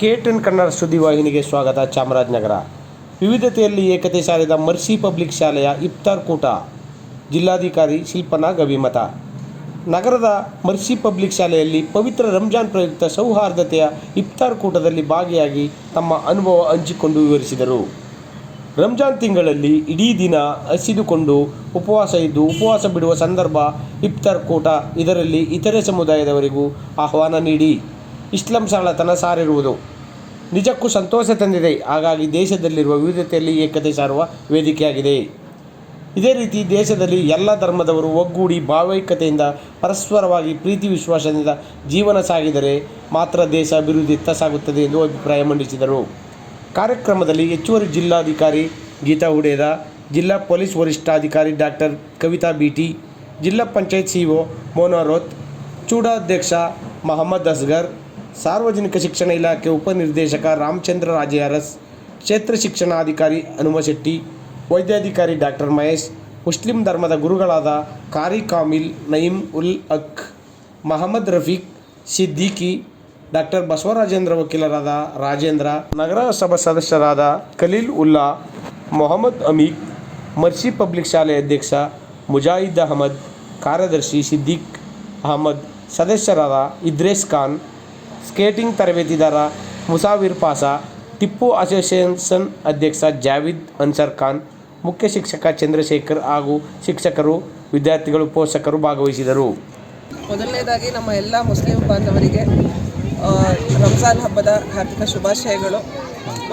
K ton Kannada ಸುದ್ದಿವಾಹಿನಿಗೆ ಸ್ವಾಗತ ಚಾಮರಾಜನಗರ. ವಿವಿಧತೆಯಲ್ಲಿ ಏಕತೆ ಸಾರಿದ ಮರ್ಸಿ ಪಬ್ಲಿಕ್ ಶಾಲೆಯ ಇಫ್ತಾರ್ ಕೂಟ. ಜಿಲ್ಲಾಧಿಕಾರಿ ಶಿಲ್ಪನಾ ಗವಿಮತ ನಗರದ ಮರ್ಸಿ ಪಬ್ಲಿಕ್ ಶಾಲೆಯಲ್ಲಿ ಪವಿತ್ರ ರಂಜಾನ್ ಪ್ರಯುಕ್ತ ಸೌಹಾರ್ದತೆಯ ಇಫ್ತಾರ್ ಕೂಟದಲ್ಲಿ ಭಾಗಿಯಾಗಿ ತಮ್ಮ ಅನುಭವ ಹಂಚಿಕೊಂಡು ವಿವರಿಸಿದರು. ರಂಜಾನ್ ತಿಂಗಳಲ್ಲಿ ಇಡೀ ದಿನ ಹಸಿದುಕೊಂಡು ಉಪವಾಸ ಇದ್ದು ಉಪವಾಸ ಬಿಡುವ ಸಂದರ್ಭ ಇಫ್ತಾರ್ ಕೂಟ ಇದರಲ್ಲಿ ಇತರೆ ಸಮುದಾಯದವರಿಗೂ ಆಹ್ವಾನ ನೀಡಿ. ಇಸ್ಲಾಂ ಸರಳತನ ಸಾರಿರುವುದು. ನಿಜಕ್ಕೂ ಸಂತೋಷ ತಂದಿದೆ. ಹಾಗಾಗಿ ದೇಶದಲ್ಲಿರುವ ವಿವಿಧತೆಯಲ್ಲಿ ಏಕತೆ ಸಾರುವ ವೇದಿಕೆಯಾಗಿದೆ. ಇದೇ ರೀತಿ ದೇಶದಲ್ಲಿ ಎಲ್ಲ ಧರ್ಮದವರು ಒಗ್ಗೂಡಿ ಭಾವೈಕ್ಯತೆಯಿಂದ ಪರಸ್ಪರವಾಗಿ ಪ್ರೀತಿ ವಿಶ್ವಾಸದಿಂದ ಜೀವನ ಸಾಗಿದರೆ ಮಾತ್ರ ದೇಶ ಅಭಿವೃದ್ಧಿಯತ್ತ ಸಾಗುತ್ತದೆ ಎಂದು ಅಭಿಪ್ರಾಯ ಮಂಡಿಸಿದರು. ಕಾರ್ಯಕ್ರಮದಲ್ಲಿ ಹೆಚ್ಚುವರಿ ಜಿಲ್ಲಾಧಿಕಾರಿ ಗೀತಾ ಹುಡೇದ ಜಿಲ್ಲಾ ಪೊಲೀಸ್ ವರಿಷ್ಠಾಧಿಕಾರಿ ಡಾಕ್ಟರ್ ಕವಿತಾ ಬಿಟಿ ಜಿಲ್ಲಾ ಪಂಚಾಯತ್ ಸಿಇಒ ಮೋನಾರೋತ್ ಚೂಡಾಧ್ಯಕ್ಷ ಮಹಮ್ಮದ್ ಅಸ್ಗರ್ ಸಾರ್ವಜನಿಕ ಶಿಕ್ಷಣ ಇಲಾಖೆ ಉಪನಿರ್ದೇಶಕ ರಾಮಚಂದ್ರ ರಾಜೆ ಅರಸ್ ಕ್ಷೇತ್ರ ಶಿಕ್ಷಣಾಧಿಕಾರಿ ಹನುಮಶೆಟ್ಟಿ ವೈದ್ಯಾಧಿಕಾರಿ ಡಾಕ್ಟರ್ ಮಹೇಶ್, ಮುಸ್ಲಿಂ ಧರ್ಮದ ಗುರುಗಳಾದ ಕಾರಿ ಕಾಮಿಲ್, ನಯೀಂ ಉಲ್ ಅಕ್ ಮಹಮ್ಮದ್ ರಫೀಕ್, ಸಿದ್ದಿಕಿ, ಡಾಕ್ಟರ್ ಬಸವರಾಜೇಂದ್ರ ವಕೀಲರಾದ ರಾಜೇಂದ್ರ, ನಗರಸಭಾ ಸದಸ್ಯರಾದ ಖಲೀಲ್ ಉಲ್ಲಾ, ಮೊಹಮ್ಮದ್ ಅಮೀಕ್, ಮರ್ಸಿ ಪಬ್ಲಿಕ್ ಶಾಲೆ ಅಧ್ಯಕ್ಷ ಮುಜಾಹಿದ್ ಅಹಮದ್, ಕಾರ್ಯದರ್ಶಿ ಸಿದ್ದಿಕ್ ಅಹಮದ್, ಸದಸ್ಯರಾದ ಇದ್ರೇಸ್ ಖಾನ್ ಸ್ಕೇಟಿಂಗ್ ತರಬೇತಿದಾರ ಮುಸಾವಿರ್ ಪಾಸ, ಟಿಪ್ಪು ಅಸೋಸಿಯೇಷನ್ ಅಧ್ಯಕ್ಷ ಜಾವಿದ್ ಅನ್ಸರ್ ಖಾನ್, ಮುಖ್ಯ ಶಿಕ್ಷಕ ಚಂದ್ರಶೇಖರ್ ಹಾಗೂ ಶಿಕ್ಷಕರು, ವಿದ್ಯಾರ್ಥಿಗಳು, ಪೋಷಕರು ಭಾಗವಹಿಸಿದರು. ಮೊದಲನೇದಾಗಿ ನಮ್ಮ ಎಲ್ಲ ಮುಸ್ಲಿಂ ಬಾಂಧವರಿಗೆ ರಂಜಾನ್ ಹಬ್ಬದ ಹಾರ್ದಿಕ ಶುಭಾಶಯಗಳು.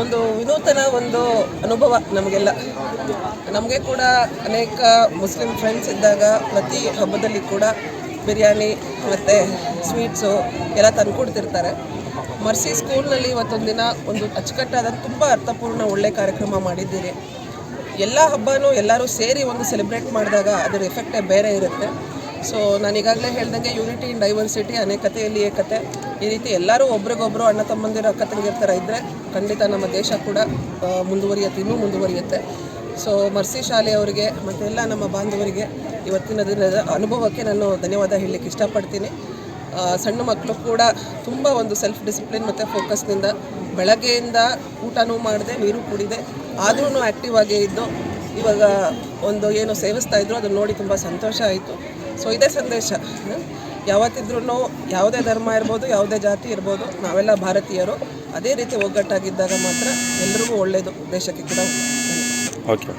ಒಂದು ವಿನೂತನ ಒಂದು ಅನುಭವ ನಮಗೆಲ್ಲ. ನಮಗೆ ಕೂಡ ಅನೇಕ ಮುಸ್ಲಿಂ ಫ್ರೆಂಡ್ಸ್ ಇದ್ದಾಗ ಪ್ರತಿ ಹಬ್ಬದಲ್ಲಿ ಕೂಡ ಬಿರಿಯಾನಿ ಮತ್ತು ಸ್ವೀಟ್ಸು ಎಲ್ಲ ತಂದುಕೊಡ್ತಿರ್ತಾರೆ ಮರ್ಸಿ ಸ್ಕೂಲ್ನಲ್ಲಿ ಇವತ್ತೊಂದು ದಿನ ಒಂದು ಅಚ್ಚುಕಟ್ಟಾದ, ತುಂಬ ಅರ್ಥಪೂರ್ಣ ಒಳ್ಳೆ ಕಾರ್ಯಕ್ರಮ ಮಾಡಿದ್ದೀರಿ. ಎಲ್ಲ ಹಬ್ಬನೂ ಎಲ್ಲರೂ ಸೇರಿ ಒಂದು ಸೆಲೆಬ್ರೇಟ್ ಮಾಡಿದಾಗ ಅದರ ಎಫೆಕ್ಟೇ ಬೇರೆ ಇರುತ್ತೆ. ಸೊ ನಾನು ಈಗಾಗಲೇ ಹೇಳ್ದಂಗೆ ಯೂನಿಟಿ ಇನ್ ಡೈವರ್ಸಿಟಿ ಅನೇಕತೆಯಲ್ಲಿ ಏಕತೆ. ಈ ರೀತಿ ಎಲ್ಲರೂ ಒಬ್ರಿಗೊಬ್ಬರು ಅಣ್ಣ ತಮ್ಮಂದಿರ ಅಕ್ಕ ತಂಗಿರ್ತಾರೆ ಇದ್ದರೆ ಖಂಡಿತ ನಮ್ಮ ದೇಶ ಕೂಡ ಮುಂದುವರಿಯುತ್ತೆ, ಇನ್ನೂ ಮುಂದುವರಿಯುತ್ತೆ. ಸೊ ಮರ್ಸಿ ಶಾಲೆಯವರಿಗೆ ಮತ್ತು ಎಲ್ಲ ನಮ್ಮ ಬಾಂಧವರಿಗೆ ಇವತ್ತಿನ ದಿನದ ಅನುಭವಕ್ಕೆ ನಾನು ಧನ್ಯವಾದ ಹೇಳಲಿಕ್ಕೆ ಇಷ್ಟಪಡ್ತೀನಿ. ಸಣ್ಣ ಮಕ್ಕಳು ಕೂಡ ತುಂಬ ಒಂದು ಸೆಲ್ಫ್ ಡಿಸಿಪ್ಲಿನ್ ಮತ್ತು ಫೋಕಸ್ನಿಂದ ಬೆಳಗ್ಗೆಯಿಂದ ಊಟನೂ ಮಾಡಿದೆ, ನೀರು ಕುಡಿದೆ ಆದ್ರೂ ಆ್ಯಕ್ಟಿವ್ ಆಗೇ ಇದ್ದು ಇವಾಗ ಒಂದು ಏನು ಸೇವಿಸ್ತಾ ಇದ್ರು, ಅದನ್ನು ನೋಡಿ ತುಂಬ ಸಂತೋಷ ಆಯಿತು. ಸೊ ಇದೇ ಸಂದೇಶ. ಯಾವತ್ತಿದ್ರೂ ಯಾವುದೇ ಧರ್ಮ ಇರ್ಬೋದು, ಯಾವುದೇ ಜಾತಿ ಇರ್ಬೋದು, ನಾವೆಲ್ಲ ಭಾರತೀಯರು, ಅದೇ ರೀತಿ ಒಗ್ಗಟ್ಟಾಗಿದ್ದಾಗ ಮಾತ್ರ ಎಲ್ರಿಗೂ ಒಳ್ಳೆಯದು ದೇಶಕ್ಕೆ ಕೂಡ Okay.